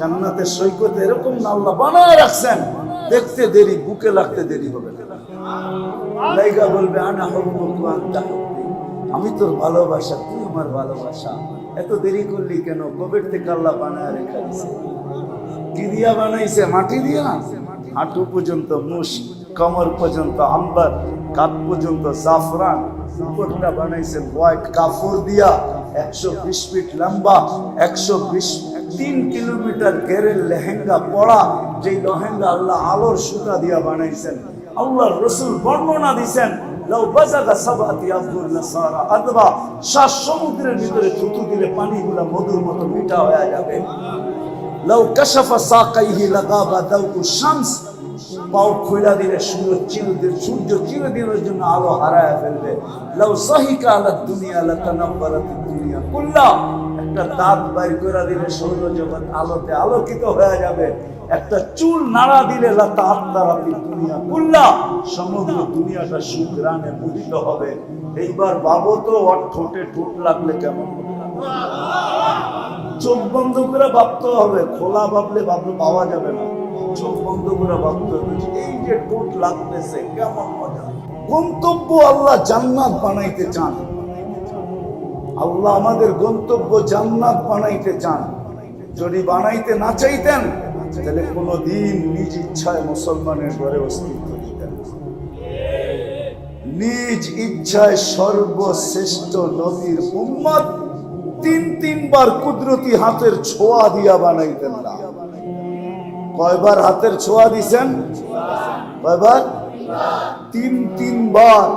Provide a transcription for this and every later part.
জান্নাতের সৈকত এরকম না আল্লাহ বানায় রাখছেন। দেখতে দেরি, বুকে লাগতে দেরি হবে না। বলবে, আনা হব্বুকু আনতা হুব্বি। আমি তোর ভালোবাসা, তুই আমার ভালোবাসা। এত দেরি করলি কেন? কবের থেকে আল্লাহ বানায় রেখা দিছে? কি দিয়া বানাইছে? মাটি দিয়া? হাঁটু পর্যন্ত মুস কমর পর্যন্ত আম্বার কাপ পর্যন্ত জাফরান। উপরটা বানাইছেন হোয়াইট কাপড় দিয়া, একশো বিশ ফিট লম্বা, একশো বিশ তিন কিলোমিটার ঘেরের লেহেঙ্গা পড়া, যেই লেহেঙ্গা আল্লাহ আলোর সুতা দিয়া বানাইছেন, আল্লাহর রসুল বর্ণনা দিছেন মধুর মতো মিঠা হয়ে যাবে। লাউ কাশাফা সাকাইহি লাগাবা দাউকু শামস পাও খুলা সূর্য চিরদিন, সূর্য চিরদিনের জন্য আলো হারায় ফেলবে। লাউ সাহিকা দুনিয়া লাতানাব্বারাত দুনিয়া কুল্লা একটা দাঁত বাইর করে দিলে সৌর জগৎ আলোতে আলোকিত হয়ে যাবে। একটা চুল নাড়া দিলে লাতা আত্মারাতি দুনিয়া কুল্লা, সমগ্র দুনিয়াটা সুগ্রানে মুদিত হবে। এইবার বাবু তো ওর ঠোঁটে ঠোঁট লাগলে কেমন? চোখ বন্ধ করে ভাবতে হবে, খোলা ভাবলে ভাবলে পাওয়া যাবে না। চোখ বন্ধ করে ভাবতে হবে এই যে টোট লাগতেছে, কেমন মজা। গন্তব্য আল্লাহ জান্নাত বানাইতে চান। আল্লাহ আমাদের গন্তব্য জান্নাত বানাইতে চান। যদি বানাইতে না চাইতেন, তাহলে কোনোদিন নিজ ইচ্ছায় মুসলমানের ঘরে অস্তিত্ব দিতেন নিজ ইচ্ছায় সর্বশ্রেষ্ঠ নবীর উম্মত তিন তিনবার কুদরতি হাতের ছোঁয়া দিয়া বানাইতেন না। কয়বার হাতের ছোঁয়া দিছেন? কয়বার? তিন তিনবার।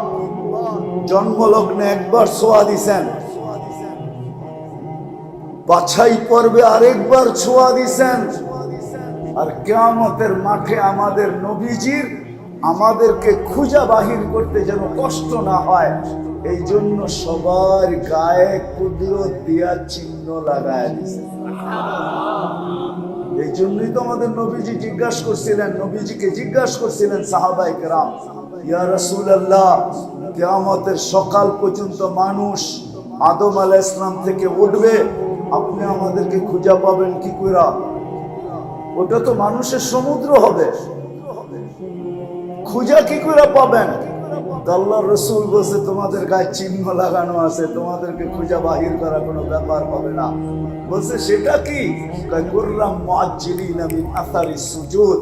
জন্মলগ্নে একবার ছোঁয়া দিছেন। বাছাই পর্বে আরেকবার ছোঁয়া দিছেন। আর কেয়ামতের মাঠে আমাদের নবীজির আমাদেরকে খুঁজা বাহির করতে যেন কষ্ট না হয়, এই জন্য সবার গায়ে কুদরত দিয়া চিহ্ন লাগায় দিছে। এই জন্যই তো আমাদের নবীজি জিজ্ঞাসা করছিলেন, নবীজিকে জিজ্ঞাসা করছিলেন সাহাবাই কেরাম, ইয়া রাসূলুল্লাহ, কিয়ামতের সকাল পর্যন্ত মানুষ আদম আলাইহিস ইসলাম থেকে উঠবে আপনি আমাদেরকে খুঁজা পাবেন কি করে ওটা তো মানুষের সমুদ্র হবে। খুঁজা কি করে পাবেন? আল্লাহ রসুল বলছে, তোমাদের গায়ে চিহ্ন লাগানো আছে, তোমাদেরকে খুঁজা বাহির করা কোনো ব্যাপার হবে না। বলছে, সেটা কি? আসারি সুজুদ।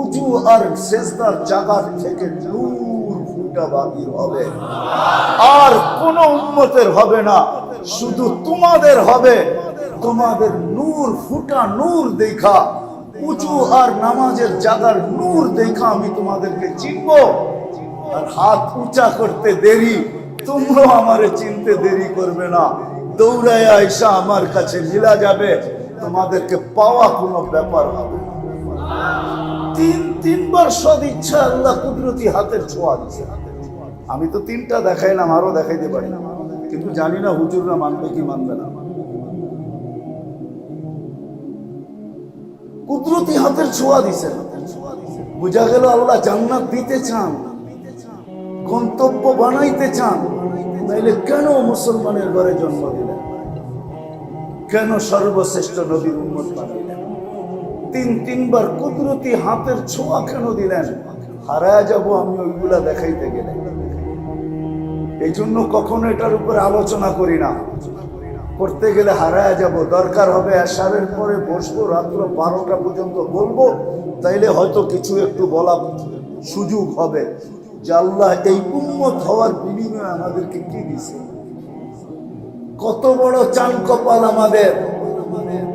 উজু আর সেজদার জায়গা থেকে নূর ফুটা বাহির হবে। আর কোন উম্মতের হবে না। শুধু তোমাদের হবে। তোমাদের নূর ফুটা নূর দেখা। উঁচু আর নামাজের জাগার নূর দেখা আমি তোমাদেরকে চিনব। আর হাত উঁচা করতে দেরি তোমরা আমারে চিনতে দেরি করবে না। দৌড়ায় আয়সা আমার কাছে মিলা যাবে, তোমাদেরকে পাওয়া কোনো ব্যাপার হবে তিন, তিনবার সদিচ্ছা আল্লাহ কুদরতি হাতের ছোঁয়া দিছে আমি তো তিনটা দেখাইলাম আরও দেখাইতে পারি। কিন্তু জানি না হুজুররা মানবে কি মানবে না। কুদরতি হাতের ছোঁয়া দিছেন বোঝা গেল আল্লাহ জান্নাত দিতে চান। গন্তব্য বানাইতে চান। তাইলে কেন মুসলমানের ঘরে জন্ম দিলেন? কেন সর্বশ্রেষ্ঠ নবীর উন্মত তিন, তিনবার কুদরতি হাতের ছোঁয়া কেন দিলেন? হারায় যাব আমি ওইগুলা দেখাইতে গেলে। এই জন্য কখনো এটার উপরে আলোচনা করি না। করতে গেলে হারায় যাব। দরকার হবে এসারের পরে বসবো, রাত্র বারোটা পর্যন্ত বলব। তাইলে হয়তো কিছু একটু বলা সুযোগ হবে যে আল্লাহ এই উন্মত হওয়ার বিনিময়ে আমাদেরকে কি দিছে। কত বড় চান কপাল আমাদের।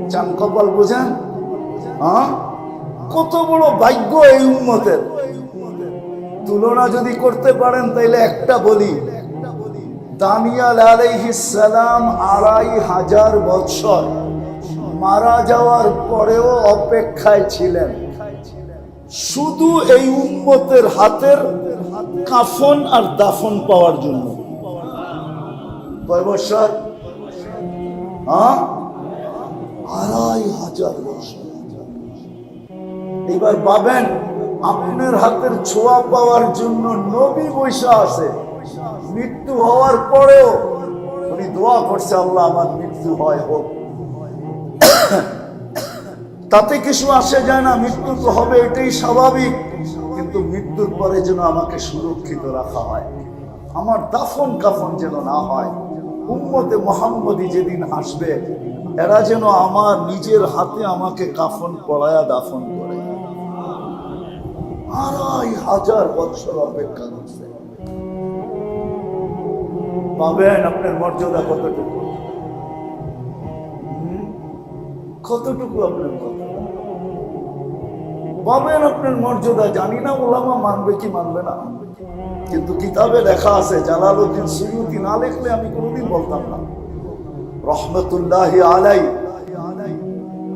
চান কপাল বোঝেন? হ্যাঁ? কত বড় ভাগ্য এই উন্মতের তুলনা যদি করতে পারেন তাইলে একটা বলি দানিয়াল সালাম আড়াই হাজার বৎসর মারা যাওয়ার পরেও অপেক্ষায় ছিলেন। শুধু এই উম্মতের হাতের কাফন আর দাফন পাওয়ার জন্য। কয় বৎসর হ্যাঁ? আড়াই হাজার বৎসর এবার পাবেন আপনার হাতের ছোঁয়া পাওয়ার জন্য নবী বৈশা আছে। মৃত্যু হওয়ার পরেও উনি দোয়া করছে, আল্লাহ, আমার মৃত্যু হয় হোক। তাতে কিছু আসে যায় না, মৃত্যু তো হবে, এটাই স্বাভাবিক। কিন্তু মৃত্যুর পরে যেন আমাকে সুরক্ষিত রাখা হয়, আমার দাফন কাফন যেন না হয়, উম্মতে মোহাম্মদি যেদিন আসবে এরা যেন আমার নিজের হাতে আমাকে কাফন পড়ায়া দাফন করে। আড়াই হাজার বছর অপেক্ষা করছে। পাবেন আপনার মর্যাদা কতটুকু? কতটুকু আপনার পাবেন আপনার মর্যাদা, জানি না ওলামা মানবে কি মানবে না। কিন্তু কিতাবে লেখা আছে, জালালউদ্দিন সুয়ুতি না লেখলে আমি কোনোদিন বলতাম না। রহমতুল্লাহ আলাই।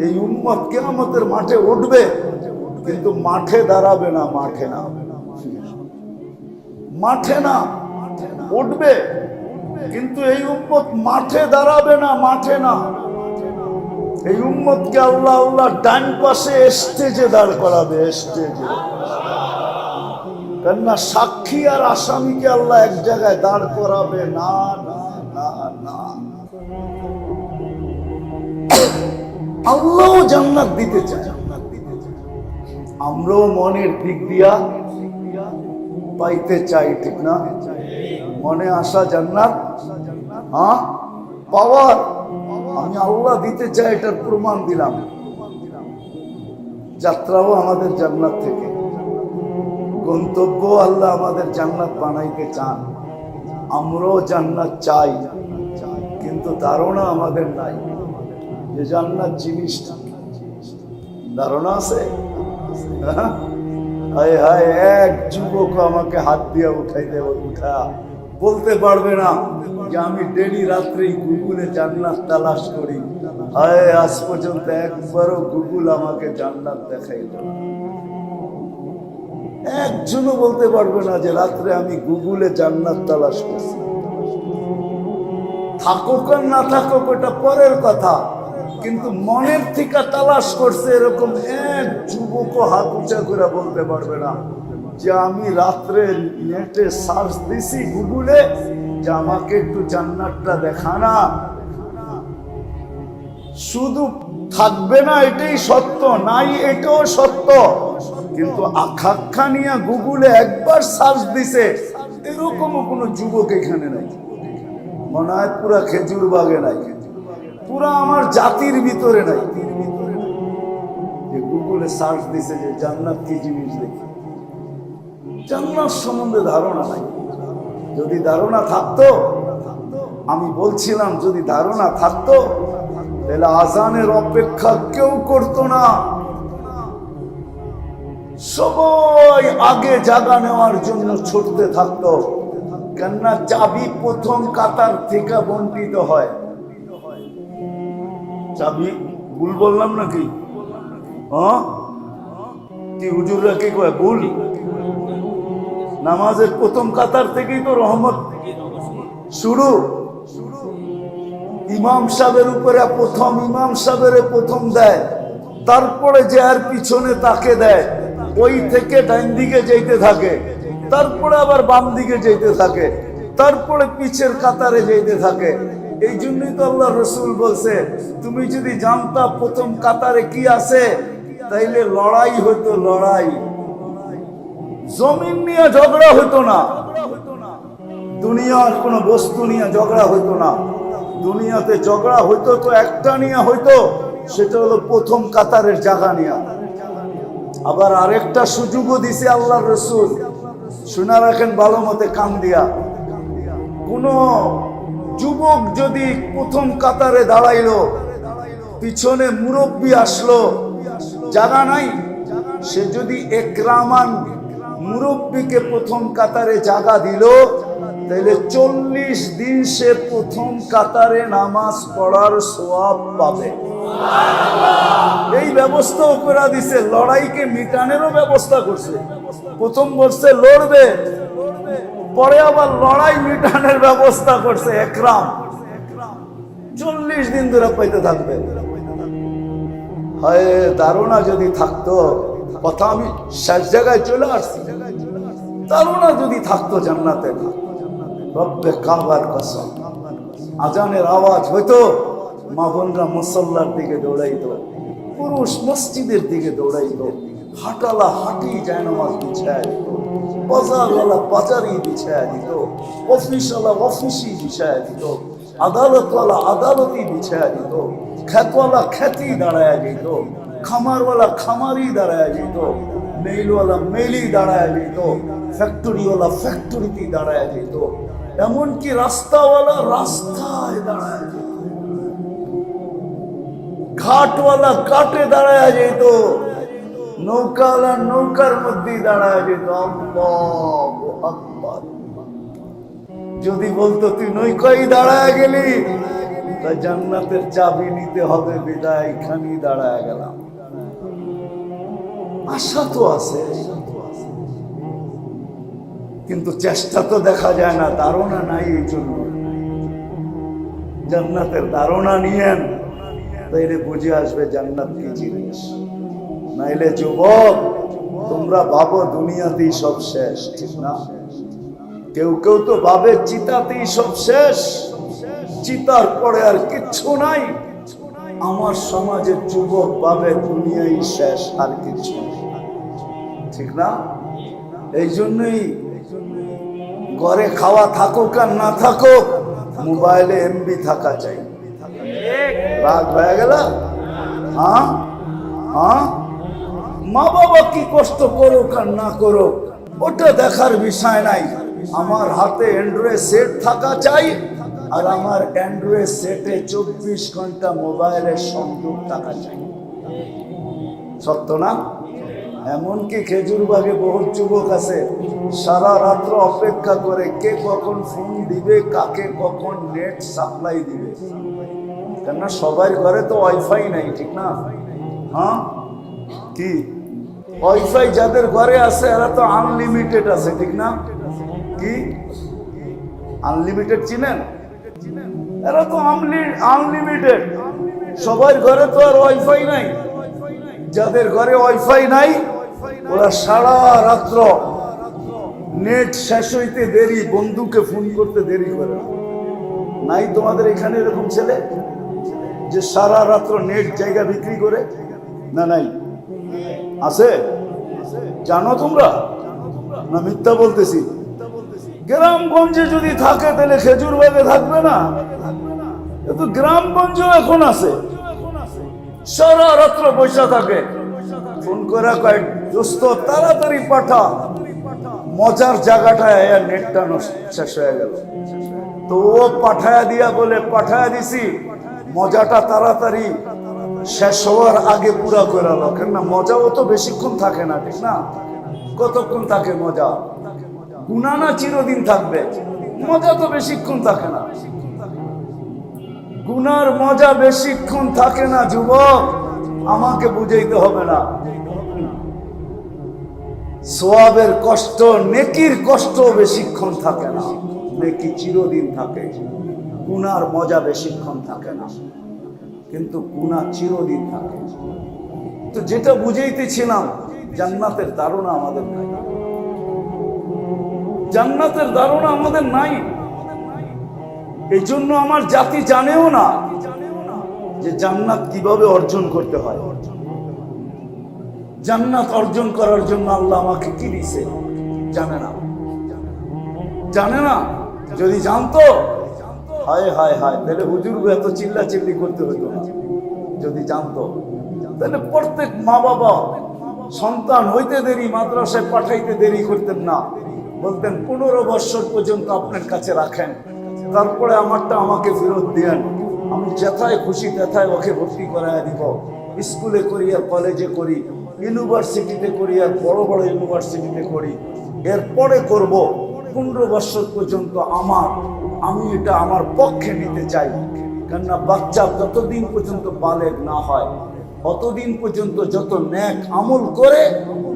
এই উম্মত কেয়ামতের মাঠে উঠবে, কিন্তু মাঠে দাঁড়াবে না, মাঠে না। মাঠে না, উঠবে। কিন্তু এই উম্মত মাঠে দাঁড়াবে না, মাঠে না। এই উম্মতকে আল্লাহ আল্লাহ ডান পাশে স্টেজে দাঁড় করাবে, স্টেজে। কেননা সাক্ষী আর আসামিকে আল্লাহ এক জায়গায় দাঁড় করাবে, না না না না। আল্লাহ জান্নাত দিতে চায়। আমরাও মনের দিক দিয়া পাইতে চাই, ঠিক না? মনে আসা জান্নাত? হ্যাঁ পাওয়ার? আমি আল্লাহ দিতে চাই, এটার প্রমাণ দিলাম। যাত্রাও আমাদের জান্নাত থেকে। গন্তব্য আল্লাহ আমাদের জান্নাত বানাইতে চান। আমরাও জান্নাত চাই, কিন্তু ধারণা আমাদের নাই। যে জান্নাত জিনিসটা ধারণা আছে? হ্যাঁ? হায় হায়, এক যুবক আমাকে হাত দিয়ে উঠাই দেব উঠা। বলতে পারবে না যে আমি ডেলি রাত্রেই গুগলে জান্নাত তালাশ করি। হায়, আজ পর্যন্ত একবারও গুগুল আমাকে জান্নাত দেখাইল না। একজনও বলতে পারবে না যে রাত্রে আমি গুগুলে জান্নাত তালাশ করছি। থাকুক আর না থাকুক ওটা পরের কথা। কিন্তু মনের থেকে তালাশ করছে এরকম এক যুবক হাত উঁচা করে বলতে পারবে না। যে আমি রাত্রে নেটে সার্চ দিছি গুগলে, যে আমাকে একটু জান্নাতটা দেখানা। শুধু থাকবে না, এটাই সত্য। নাই, এটাও সত্য। কিন্তু আখাক্ষা নিয়ে গুগলে একবার সার্চ দিছে, এরকমও কোনো যুবক এখানে নাই। মনে হয় পুরা খেজুর বাগে নাই। পুরা আমার জাতির ভিতরে নাই। গুগলে সার্চ দিছে যে জান্নাত কি জিনিস দেখি। জান্নাত সম্বন্ধে ধারণা নাই। যদি ধারণা থাকতো, আমি বলছিলাম, যদি ধারণা থাকতো, তাহলে আজানের অপেক্ষা কেউ করতো না। সবাই আগে জাগা নেওয়ার জন্য ছুটতে থাকতো। কেননা চাবি প্রথম কাতার থেকে বন্টিত হয়। চাবি, ভুল বললাম নাকি? হ্যাঁ? কি কি কয়, ভুল? নামাজের প্রথম কাতার থেকেই তো রহমত। শুরু। ইমাম সাহেবের উপরে প্রথম, ইমাম সাহেবের প্রথম দেয়। তারপরে যে আর পিছনে তাকে দেয়। ওই থেকে ডাইন দিকে যেতে থাকে। তারপরে আবার বাম দিকে যেতে থাকে। তারপরে পিছের কাতারে যেতে থাকে। এই জন্যই তো আল্লাহ রসুল বলছে, তুমি যদি জানতা প্রথম কাতারে কি আছে, তাইলে লড়াই হতো লড়াই। জমিন নিয়ে ঝগড়া হতো না। দুনিয়ার কোনো বস্তু নিয়ে ঝগড়া হতো না। দুনিয়াতে ঝগড়া হইতো তো, একটা নিয়ে হইতো, সেটা হলো প্রথম কাতারের জায়গা নিয়ে। আবার আরেকটা সুযোগও দিছে আল্লাহ রসুল। শোনা রাখেন ভালো মতে কান দিয়া। কোন যুবক যদি প্রথম কাতারে দাঁড়াইলো, পিছনে মুরব্বী আসলো, জায়গা নাই। সে যদি একরামান মুরব্বীকে প্রথম কাতারে জাগা দিল। তাহলে চল্লিশ দিন সে প্রথম কাতারে নামাজ পড়ার সোয়াব পাবে। এই ব্যবস্থাও করে দিছে, লড়াইকে মিটানেরও ব্যবস্থা করছে। প্রথম বলছে, লড়বে। পরে আবার লড়াই মিটানের ব্যবস্থা করছে, একরাম। চল্লিশ দিন ধরে পাইতে থাকবে। হয়, ধারণা যদি থাকতো কথা আমি শেষ জায়গায় চলে আসছি। ধারণা যদি থাকতো জান্নাতে, রব্বে কাবার কসম। আজানের আওয়াজ হইতো, মা বোনরা মুসল্লার দিকে দৌড়াইতো, পুরুষ মসজিদের দিকে দৌড়াইতো, হাটালা হাঁটি যায় নামাজ বিছায় দিত, বাজারওয়ালা বাজারই বিছায় দিত, অফিসওয়ালা অফিসই বিছায় দিত, আদালতওয়ালা আদালতই বিছায় দিত খ্যাতওয়ালা খ্যাতি দাঁড়ায় যেত খামারওয়ালা খামারই দাঁড়ায় যেত মেইলওয়ালা মেইলই দাঁড়ায় যেত ফ্যাক্টরিওয়ালা ফ্যাক্টরিতেই দাঁড়ায় যেত এমনকি রাস্তাওয়ালা রাস্তায় দাঁড়ায় যেত ঘাটওয়ালা ঘাটে দাঁড়ায় যেত নৌকাওয়ালা নৌকার মধ্যেই দাঁড়ায় যেত যদি বলতো, তুই নৌকাই দাঁড়ায় গেলি? তা জান্নাতের চাবি নিতে হবে বিদায় এখানেই দাঁড়ায় গেলাম। আশা তো আছে। কিন্তু চেষ্টা তো দেখা যায় না, ধারণা নাই এই জন্য। জান্নাতের ধারণা নিয়েন, তাইলে বুঝে আসবে জান্নাত কি জিনিস। নাইলে যুবক, তোমরা ভাবো দুনিয়াতেই সব শেষ, ঠিক না? কেউ কেউ তো ভাবে চিতাতেই সব শেষ। চিতার পরে আর কিচ্ছু নাই। আমার সমাজের যুবক ভাবে দুনিয়াই শেষ, আর কিছু নেই। ঠিক না? এই জন্যই ঘরে খাওয়া থাকুক আর না থাকুক, মোবাইলে এমবি থাকা চাই রাগ হয়ে গেল? হ্যাঁ? হ্যাঁ? মা বাবা কি কষ্ট করুক আর না করুক, ওটা দেখার বিষয় নাই। আমার হাতে অ্যান্ড্রয়েড সেট থাকা চাই, আর আমার অ্যান্ড্রয়েড সেটে চব্বিশ ঘণ্টা মোবাইলের সংযোগ থাকা চাই। সত্য না? এমনকি খেজুরবাগে বহু যুবক আছে, সারা রাত্র অপেক্ষা করে কে কখন ফোন দিবে, কাকে কখন নেট সাপ্লাই দিবে। কেননা সবার ঘরে তো ওয়াইফাই নাই, ঠিক না? হ্যাঁ? কি? ওয়াইফাই যাদের ঘরে আছে, এরা তো আনলিমিটেড আছে, ঠিক না? কি? আনলিমিটেড চিনেন? এরা তো আনলিমিটেড সবার ঘরে তো আর ওয়াইফাই নাই। যাদের ঘরে ওয়াইফাই নাই ওরা সারা রাত্র নেট শেষ হইতে দেরি, বন্ধুকে ফোন করতে দেরি করে। নাই তোমাদের এখানে এরকম ছেলে যে সারা রাত্র নেট জায়গা বিক্রি করে? না, নাই। আছে? জানো তোমরা? না, মিথ্যা বলতেছি। গ্রামগঞ্জে যদি থাকে তাহলে খেজুর বাগে থাকবে না? কিন্তু গ্রামগঞ্জও এখন আছে। সারা রাত্র পয়সা থাকে। ফোন করে কয়, দোস্ত, তাড়াতাড়ি পাঠা। মজার জায়গাটা এর নেটটা শেষ হয়ে গেল। তো ও পাঠায়া দিয়া বলে, পাঠায়া দিছি, মজাটা তাড়াতাড়ি শেষ হওয়ার আগে পুরা করে লো কেননা মজাও তো বেশিক্ষণ থাকে না, ঠিক না? কতক্ষণ থাকে মজা? গুনা না চিরদিন থাকবে? মজা তো বেশিক্ষণ থাকে না। গুনার মজা বেশিক্ষণ থাকে না, যুবক। আমাকে বুঝাইতে হবে না। সোয়াবের কষ্ট, নেকির কষ্ট বেশিক্ষণ থাকে না। নেকি চিরদিন থাকে। গুনার মজা বেশিক্ষণ থাকে না। কিন্তু গুণা চিরদিন থাকে। তো যেটা বুঝাইতেছিলাম, জান্নাতের ধারণা আমাদের নাই। জান্নাতের ধারণা আমাদের নাই। এই জন্য আমার জাতি জানেও না যে জান্নাত কীভাবে অর্জন করতে হয়? জান্নাত অর্জন করার জন্য আল্লাহ আমাকে কি দিছে জানে না। জানে না? যদি জানতো? হায় হায় হায়, তাহলে হুজুর এত চিল্লা চিল্লি করতে হতো যদি জানতো? তাহলে প্রত্যেক মা বাবা সন্তান হইতে দেরি, মাদ্রাসায় পাঠাইতে দেরি করতেন না। বলতেন, পনেরো বছর পর্যন্ত আপনার কাছে রাখেন। তারপরে আমারটা আমাকে ফেরত দিয়েন আমি যেথায় খুশি তেথায় ওকে ভর্তি করায় দিব। স্কুলে করি আর কলেজে করি ইউনিভার্সিটিতে করি আর বড় বড় ইউনিভার্সিটিতে করি। এরপরে করব, পনেরো বছর পর্যন্ত আমার, আমি এটা আমার পক্ষে নিতে চাই। কেননা বাচ্চা যতদিন পর্যন্ত বালেগ না হয় অতদিন পর্যন্ত যত ন্যাক আমল করে,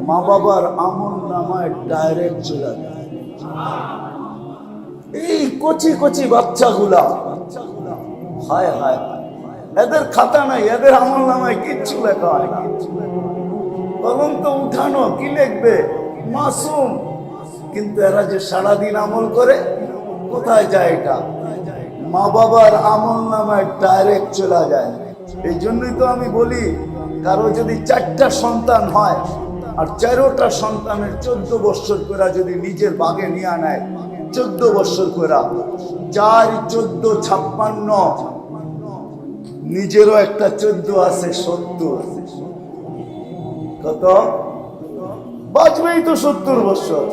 মা বাবার আমল নামায় ডাইরেক্ট চলে যায় এই কচি কচি বাচ্চাগুলা হায় হায়। এদের খাতা নাই, এদের আমল নামায় কিচ্ছু লেখা হয় কলম তো উঠানো, কি লিখবে? মাসুম। কিন্তু এরা যে সারাদিন আমল করে, কোথায় যায় এটা? মা বাবার আমল নামায় ডাইরেক্ট চলে যায়। এই জন্যই তো আমি বলি, কারও যদি চারটা সন্তান হয়, আর চারোটা সন্তানের চোদ্দ বছর করে যদি নিজের বাগে নিয়ে নেয়, চোদ্দ বছর করে চার চোদ্দ ছাপ্পান্ন নিজেরও একটা চোদ্দ আছে, সত্তর কত? বাঁচবেই তো সত্তর বছর।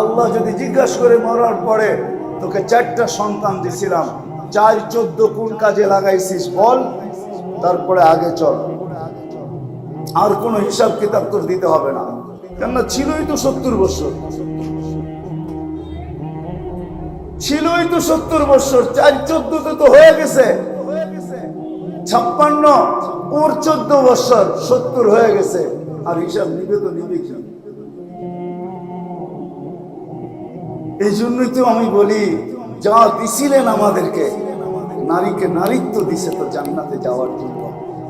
আল্লাহ যদি জিজ্ঞাসা করে মরার পরে, তোকে চারটা সন্তান দিছিলাম, চার চোদ্দ কোন কাজে লাগাইছিস বল, তারপরে আগে চল। আর কোনো হিসাব কিতাব তোর দিতে হবে না। কেননা ছিলই তো সত্তর বছর। ছিলই তো সত্তর বছর, চার চোদ্দ তো হয়ে গেছে। ছাপ্পান্ন ওর চোদ্দ বছর সত্তর হয়ে গেছে। আর হিসাব নিবে তো নিবে কি? এই জন্যই তো আমি বলি, যা দিছিলেন আমাদেরকে, নারীকে নারীত্ব দিছে তো জান্নাতে যাওয়ার জন্য,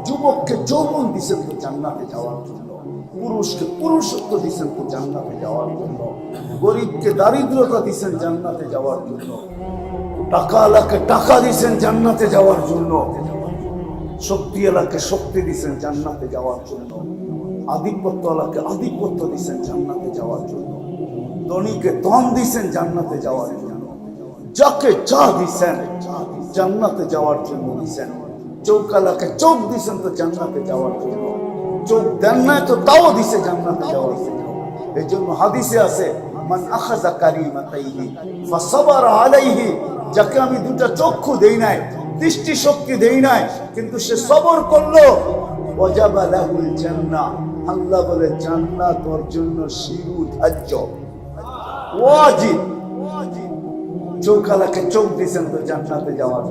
যুবককে যৌবন দিছেন তো জান্নাতে যাওয়ার জন্য, পুরুষকে পুরুষত্ব দিছেন তো জান্নাতে যাওয়ার জন্য, গরিবকে দারিদ্রতা দিছেন জান্নাতে যাওয়ার জন্য, টাকা আলাকে টাকা দিছেন জান্নাতে যাওয়ার জন্য শক্তি এলাকে শক্তি দিছেন জান্নাতে যাওয়ার জন্য। আধিপত্য এলাকে আধিপত্য দিছেন জান্নাতে যাওয়ার জন্য। ধনীকে ধন দিছেন জান্নাতে যাওয়ার জন্য। যাকে যা দিছেন জান্নাতে যাওয়ার জন্য দিছেন। চৌকালাকে চোখ দিছেন তো জান্নাতে যাওয়ার জন্য। চোখ দেন না তো তাও দিছে জান্নাতে যাওয়ার জন্য। এই জন্য হাদিসে আছে, মান আখাযা কারিমাতাইহি ফাসাবারা আলাইহি যাকে আমি দুটা চক্ষু দেই নাই দৃষ্টি শক্তি দেই নাই, কিন্তু সে সবর করল। ওয়াজাবা লাহুল জান্নাহ, আল্লাহ বলে, জান্নাত ওর জন্য শিরু ধার্য চৌকালাকে চোখ দিয়েছেন তো জান্নাতে যাওয়ার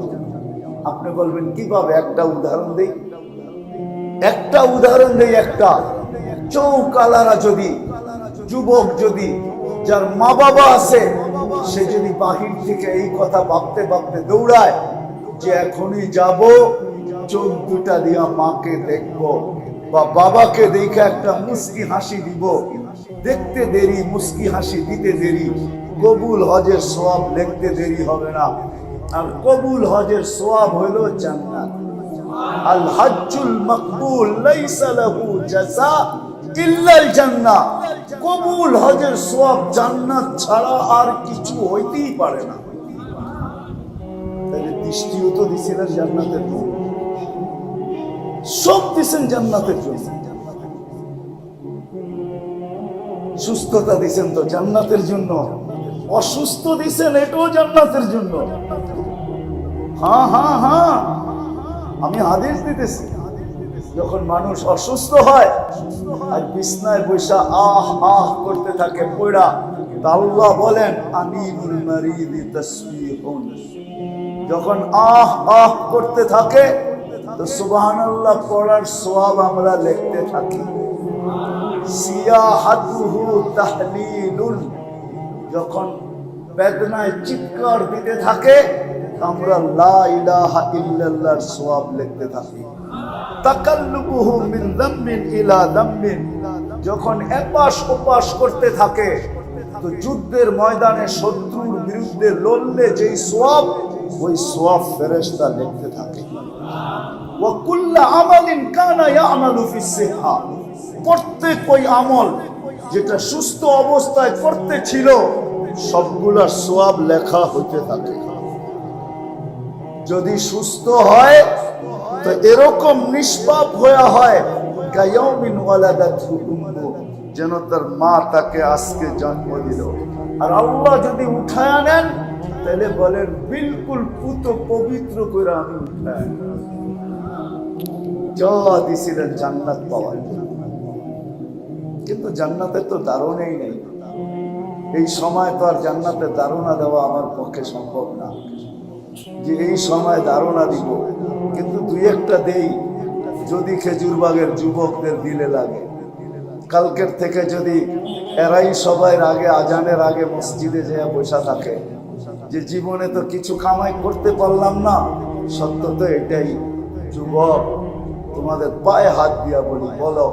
আপনি বলবেন, কীভাবে? একটা উদাহরণ দেই। একটা উদাহরণ দেই একটা। চৌকালারা যদি, যুবক যদি, যার মা বাবা আছে, সে যদি বাহির থেকে এই কথা ভাবতে ভাবতে দৌড়ায় যে এখনই যাব, চোখ দুটা দিয়া মাকে দেখব বা বাবাকে দেখে একটা মুস্কি হাসি দিব। দেখতে দেরি, মুস্কি হাসি দিতে দেরি। কবুল হজের সোয়াব লিখতে দেরি হবে না। আর কবুল হজের সোয়াব হইল জান্নাত। আল হজ্জুল মকবুল লাইসা লাহু জাযা ইল্লাল জান্নাহ। কবুল হজের সোয়াব জান্নাত ছাড়া আর কিছু হইতেই পারে না। দৃষ্টিও তো দিছিলেন জান্নাতের জন্য। সব দিছেন জান্নাতের জন্য। সুস্থতা দিছেন তো জান্নাতের জন্য। অসুস্থ দিছেন এটাও জান্নাতের জন্য। হ্যাঁ হ্যাঁ হ্যাঁ। আমি আদেশ দিতেছি। যখন মানুষ অসুস্থ হয় আর বিছনায় বৈশা আহ আহ করতে থাকে পড়া তা আল্লাহ বলেন আমি যখন আহ আহ করতে থাকে, তো সুবহানাল্লাহ পড়ার সওয়াব আমরা লিখতে থাকি। যখন বেদনায় চিৎকার দিতে থাকে আমরা লা ইল্লাল্লাহর লিখতে থাকি। যখন করতে থাকে যুদ্ধের ময়দানে যেই সোয়াব ওই থাকে। প্রত্যেক ওই আমল যেটা সুস্থ অবস্থায় করতে ছিল সোয়াব লেখা হতে থাকে। যদি সুস্থ হয়, তো এরকম নিষ্পাপ হয়ে হয় যেন তার মা তাকে আজকে জন্ম দিল। আর আল্লাহ যদি উঠায় নেন তাহলে বলেন, বিলকুল পুত পবিত্র করে আমি দিছিলেন জান্নাত পাওয়ার কিন্তু জান্নাতের তো দারুণেই নেই। এই সময় তো আর জান্নাতের দারুণা দেওয়া আমার পক্ষে সম্ভব না। যে এই সময় ধারণা দিব। কিন্তু দুই একটা দেই, যদি খেজুরবাগের যুবকদের দিলে লাগে। কালকের থেকে যদি এরাই সবাই আগে আজানের আগে মসজিদে যেয়ে বসা থাকে। যে জীবনে তো কিছু কামাই করতে পারলাম না, সত্য তো এটাই। যুবক, তোমাদের পায়ে হাত দিয়া বলি, বলো।